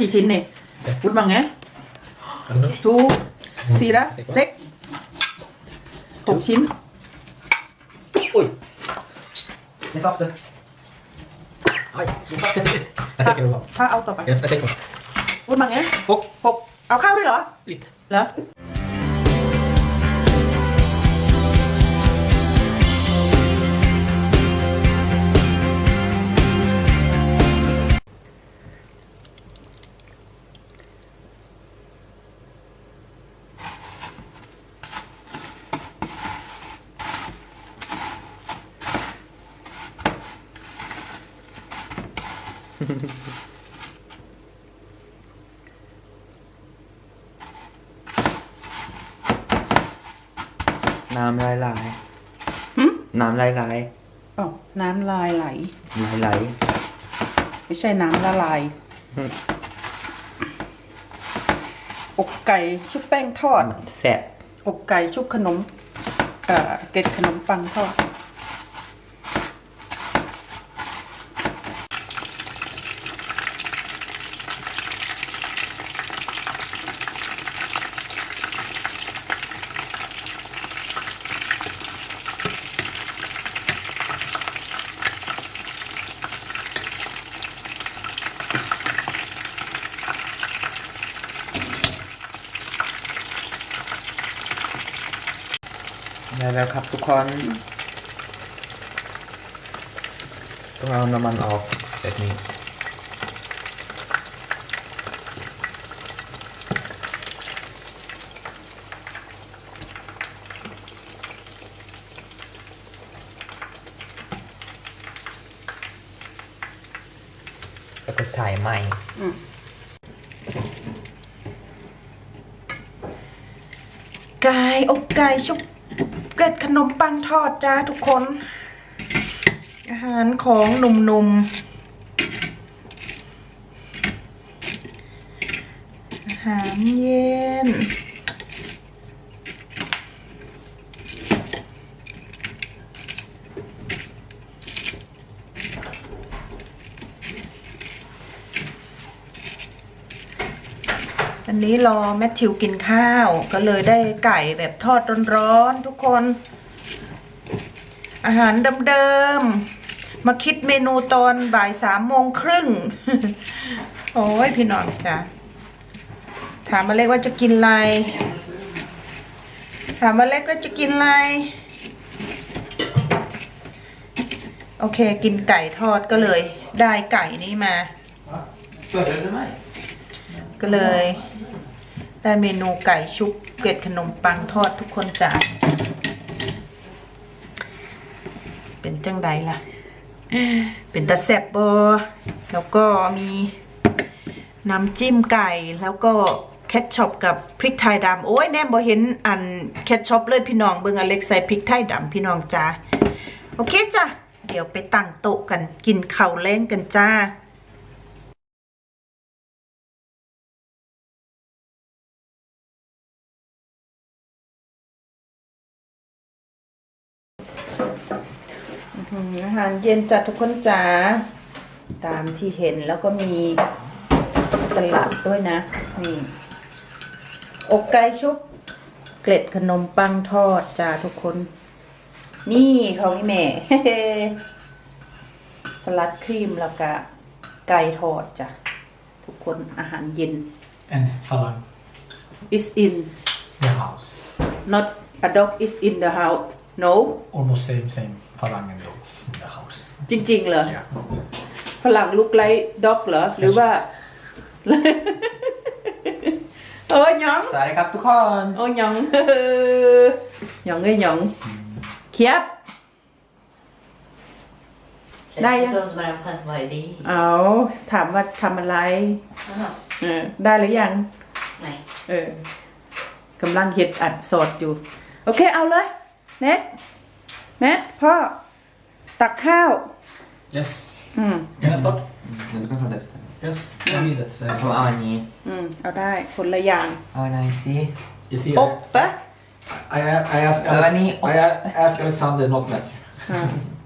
กี่ชิ้นนี่พูดบ้างไง Uno, ทูฟีระเซ็กหกชิ้น Oj! Det är saften. Aj, det är saften. Jag tänker på. ถ้าเอาต่อไป Yes, jag tänker på. พูดบ้างไง Och หกเอาข้าวด้วยเหรอ lite. เหรอ น้ำลายไหลายหึน้ำลายไหลายอ๋อน้ำลายไหล ไหลไหลไม่ใช่น้ำละลายอืมอกไก่ชุบแป้งทอดแซ่บอกไก่ชุบขนม เอ่อ เกล็ดขนมปังทอด ได้แล้วครับ ทุกคน ต้องเอาน้ำมันออกแบบนี้แล้วก็ใส่ใหม่ไก่อกไก่ชุบเกล็ดขนมปังทอดจ้าทุกคน อาหารของหนุ่มๆอาหารเย็น นี้รอแมทธิวกินข้าว ก็เลยได้ไก่แบบทอดร้อนๆทุกคน อาหารเดิมๆมาคิดเมนูตอนบ่ายสามโมงครึ่ง โอ้ยพี่น้องจ้ะถามมาเล็กว่าจะกินอะไร ถามมาเล็กว่าจะกินอะไร โอเค กินไก่ทอดก็เลย ได้ไก่นี้มา ก็เลย ได้เมนูไก่ชุบเกล็ดขนมปังทอดทุกคนจ้าเป็นจังใดล่ะ เป็นตะแซบบอแล้วก็มีน้ำจิ้มไก่แล้วก็แคทช็อปกับพริกไทยดำโอ้ยแนมบอเห็นอันแคทช็อปเลยพี่น้องเบิ่งอเล็กใส่พริกไทยดำพี่น้องจ้าโอเคจ้ะเดี๋ยวไปตั้งโต๊ะกันกินข้าวแล้งกันจ้า อืมอาหารเย็นจัดทุกคนจ๋าตามที่เห็นแล้วก็มีสลัดด้วยนะนี่อกไก่ชุบ เกล็ดขนมปังทอดจ้าทุกคน นี่ของอีแม่สลัดครีมแล้วก็ไก่ทอดจ้ะทุกคนอาหารเย็น En falang. is in The house. not a dog is in the house no Almost same, same. Falang and dog is in the house. จริง ๆ เหรอ Yeah. ฝรั่งลุกไลด็อกเหรอ หรือว่าโอ้ยหยองสวัสดีครับทุกคนโอ้ยหยองหยองไอ้ยหยองเคียบ ได้ยัง Så som är fast varje dag. เอาถามว่าทำอะไร Jaha, เออ ได้หรือยัง nej. เออกำลังเห็ดอัดสดอยู่ โอเคเอาเลย เน็ตเน็ตพ่อ ตักข้าว Yes. อืม Can I start? Du kan ta det. Yes. Jag vill det. เอาเอาอันนี้อืม เอาได้คนละอย่างเอาอันไหนสิ You see, โอ๊ I, ปะ I, I asked Uh, Alex, ni- I a- asked Alexander not that อ่า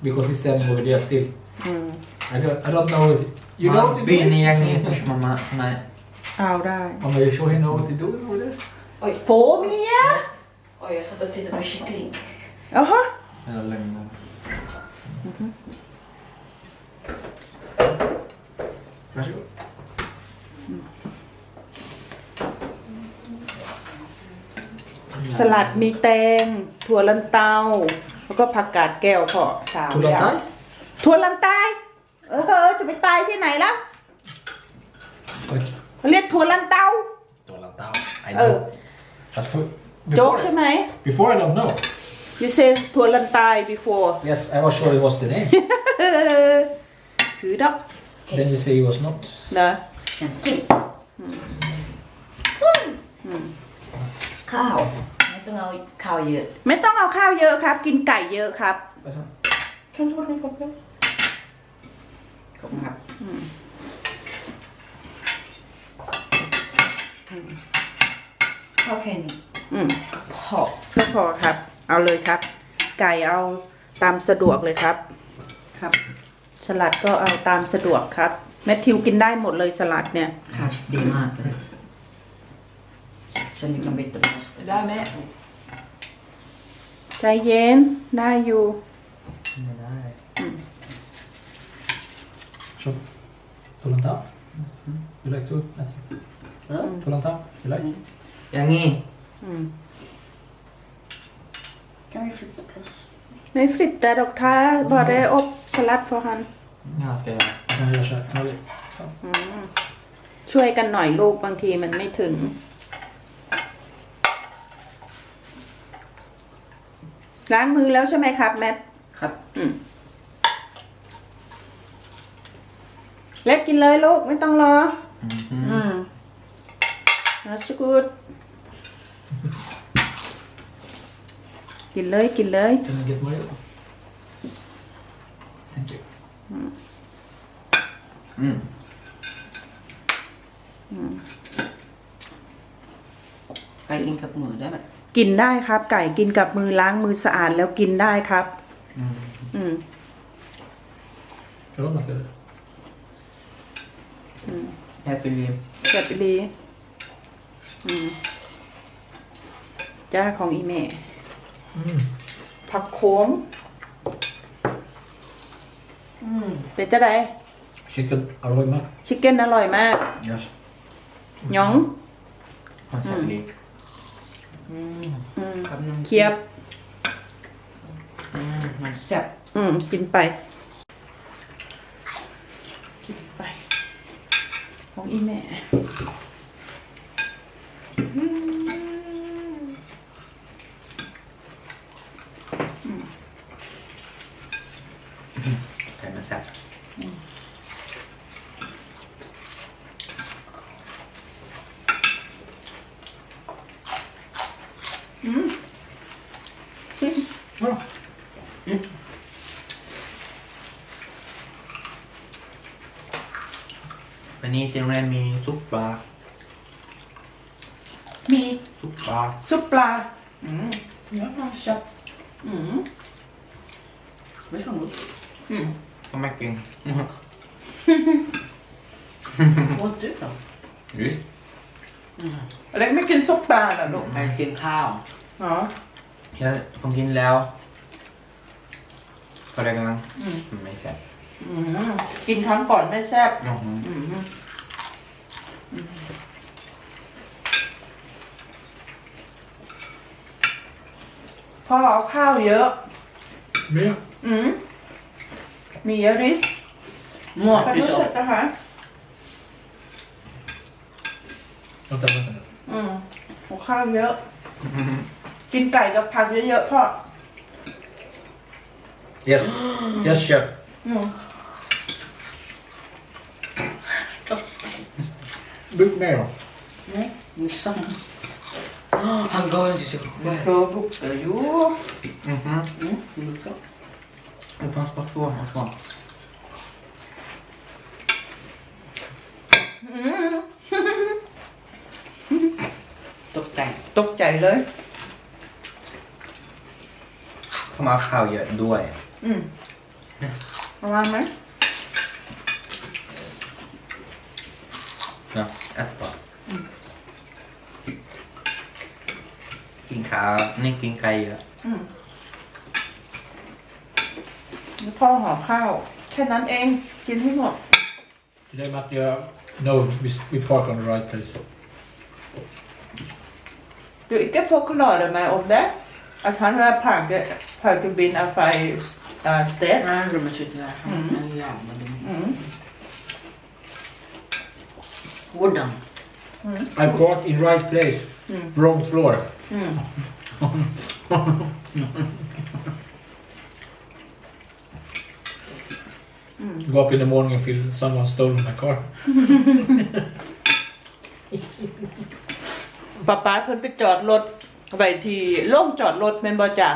because he's standing over there still. อืม I don't, I don't know. If, you know what to บี do? นี่อย่างนี้พุชมามามาเอาได้ Om jag show henne what to do over there? Oj, โฟเมีย oj, jag satt och tittade på kyckling. เอาฮะ Jag lämnar. Varsågod. สลัดมีแตง ถั่วลันเตา แล้วก็ผักกาดแก้วพอสาม Tog อ de ย่าง thai? ถั่วลันตาย เออ จะไปตายที่ไหนล่ะ Oj. เขาเรียกถั่วลันเตา Dollar down. I Oh. know. But for, โจ๊ก before, ใช่ไหม before I don't know. You say ถั่วลันตาย before Yes, I was sure it was the name. ถือดอก then you say it was not. นะข้าว ไม่ต้องเอาข้าวเยอะ ไม่ต้องเอาข้าวเยอะครับ กินไก่เยอะครับ Alltså, ขอบคุณครับขอบคุณครับข้าวแค่นี้อืม พอก็พอครับ เอาเลยครับ ไก่เอาตามสะดวกเลยครับครับ สลัดก็เอาตามสะดวกครับ แมทธิวกินได้หมดเลยสลัดเนี่ยครับดีมากเลยฉันมีคำเป็นตัวได้ไหมใจเย็นได้อยู่ så. Dollar down. You like to? Matthew? เออ Dollar down? You like? อย่างงี้อืม kan vi flytta plus ไม่ฟริตแต่ดอกท้าบอได้อบสลัดฟอร์ฮัน Ja, ska jag göra. Jag kan göra så här. Kan vi? อืมช่วยกันหน่อยลูกบางทีมันไม่ถึง ล้างมือแล้วใช่ไหมครับ แมท ครับ อืม เล็กกินเลยลูกไม่ต้องรอ อืมนะส กูดกินเลยกินเลย Can I get more? Thank you. อืมไก่อินกับมือได้ไหมกินได้ครับ ไก่กินกับมือล้างมือสะอาดแล้วกินได้ครับอืมอืม Ska du ha något eller? แฮปปี้ลีมแซ่บอีหลีอืมจ้าของอีเม Mm. ผักโขมอืมเป็นจะได Chicken arroy med. ชิคเก้นอร่อยมาก Yes. หยองคอนเซ็ปต์ลีอืมอืมกับน้ำเคียบ อืมมันแซ่บอืม กินไป กินไป ของอีแม่ ไก่มันแซ่บ วันนี้ที่โรงเรียนมีซุปปลา มีซุปปลา ซุปปลา อืมเนื้อปลาชับอืมไม่ชอบมืออืมก็ไม่กินโคตรจืด อะยุ้ยเล็กไม่กินซุปปลาเหรอลูกไม่กินข้าวอ๋อเดี๋ยวผมกินแล้วก็เลยกำลังอืมไม่แซ่บอืมกินครั้งก่อนไม่แซ่บอื้อหืออืมอืมพ่อเอาข้าวเยอะ Mer? อืมมีเยอะริสหมดไปพี่รู้ชอสึบกนะคะ Vänta, vänta nu. อืมหัวข้าวเยอะ กินไก่กับผักเยอะๆพ่อ Yes. Yes, chef. อืม Buk mer då. มีซ้ำฮังโกนสิเธอบุกเตยอยู่อือหืออืมดูก็ Det fanns bara två här kvar. อืม ตกแต่ง ตก ใจเลย เขามาเอาข้าวเยอะด้วย อืมประมาณไหมนะ Ett bara. King cow, ni king kai ju. อืมแล้วพ่อห่อข้าว แค่นั้นเอง กินให้หมด Today Mattia, no, we, we park on the right place. Du ikke forklare meg om det? At han har parket, parket bilen av feil sted? Nej, rummet sitter där. Mm. Ja, jävla dum. Mm. Wooden. I bought in right place, Mm. wrong floor. Mm. Go up in the morning and feel someone stole my car. ป้าป้าเพิ่นไปจอดรถไว้ที่โล่งจอดรถแม่นบ่จ้ะ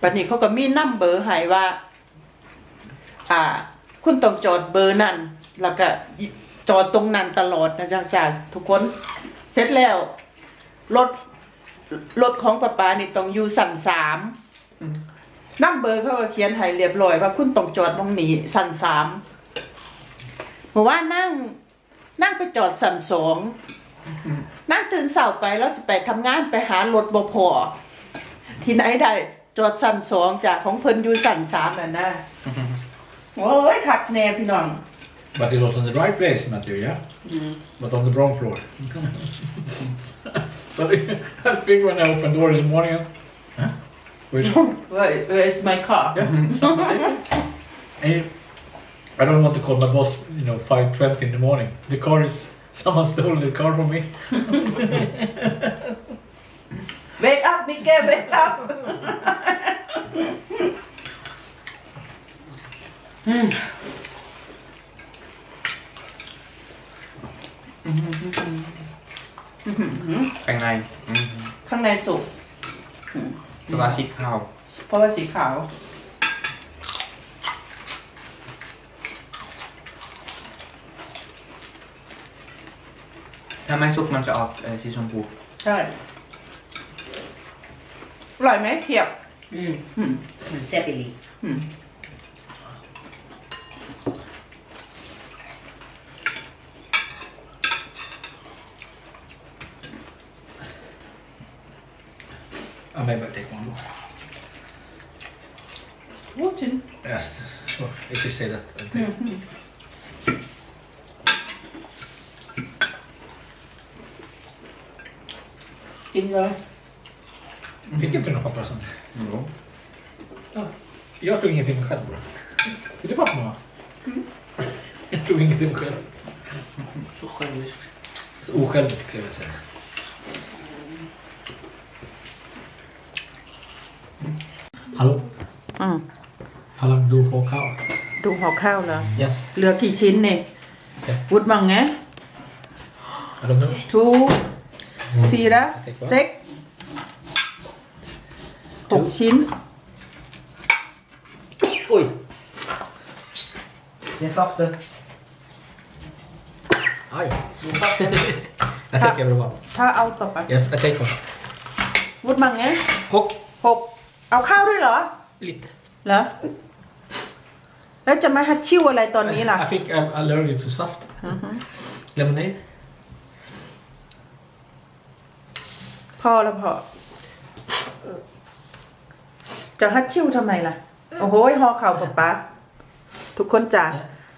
บัดนี้เขาก็มีนัมเบอร์ให้ว่า อ่า คุณต้องจอดเบอร์นั้น แล้วก็จอดตรงนั้นตลอดนะจ๊ะจ้ะทุกคน เสร็จแล้ว รถ รถของป้าป้านี่ต้องอยู่สั่นสามนัมเบอร์เขาก็เขียนให้เรียบร้อยว่าคุณต้องจอดตรงนี้สั่นสามเมื่อว่านนั่ง นั่งไปจอดสั่นสอง นั่งตื่นเสาไปแล้วสิไปทำงานไปหารถบ่พอที่ไหนได้จอดสั่นสองจากของเพิ่นอยู่สั่นสามน่ะนะโอ้ยขัดแน่พี่น้อง But it was in the right place, Matthew, yeah? Mm. But on the wrong floor. but I think when I opened the door this morning, huh? Where's Where, where is my car And I don't want to call my boss, you know, 5.20 in the morning. The car is, someone stole the car from me. wake up มิเก้ wake up Mm. ข้างในอืมข้างในสุกตัวสีขาว เพราะว่าสีขาว ถ้าไม่สุกมันจะออกเอ่อสีชมพู ใช่อร่อยไหมเทียบ Mm. อืม Men Sepili. อืม I maybe I'll take one more. โอ้ชิ้น Yes, sure. If you say that, I'll อื take มอืม กินเลย Fick inte du någon pappa som... โอ้ Jag tog ingenting själv bro. Vill du pappa mamma? Jag tog ingenting själv. Så självisk. Så osjälvisk skulle jag säga. Hallå? อืม Hallå, du på kau? ดูห่อข้าวแล้ว Yes. เหลือกี่ชิ้นนี่วุดมังไง I don't know. two fyra sex หกชิ้น Oj! Det är softer. Aj. I take everyone. ถ้าเอาต่อไป Yes, I take one. วุดมังไง Hook. หกเอาข้าวด้วยเหรอ Lite. เหรอ แล้วจะมาฮัดชิวอะไรตอนนี้ล่ะ I think I'm allergic to soft. Lemonade. พอแล้วพอเออจะฮัดชิวทำไมล่ะ โอ้โหหอเข่าป๊าป๊าทุกคนจ้า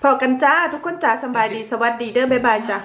พอกันจ้า ทุกคนจ้าสำบายดีสวัสดีเด้อบ๊ายบายจ้า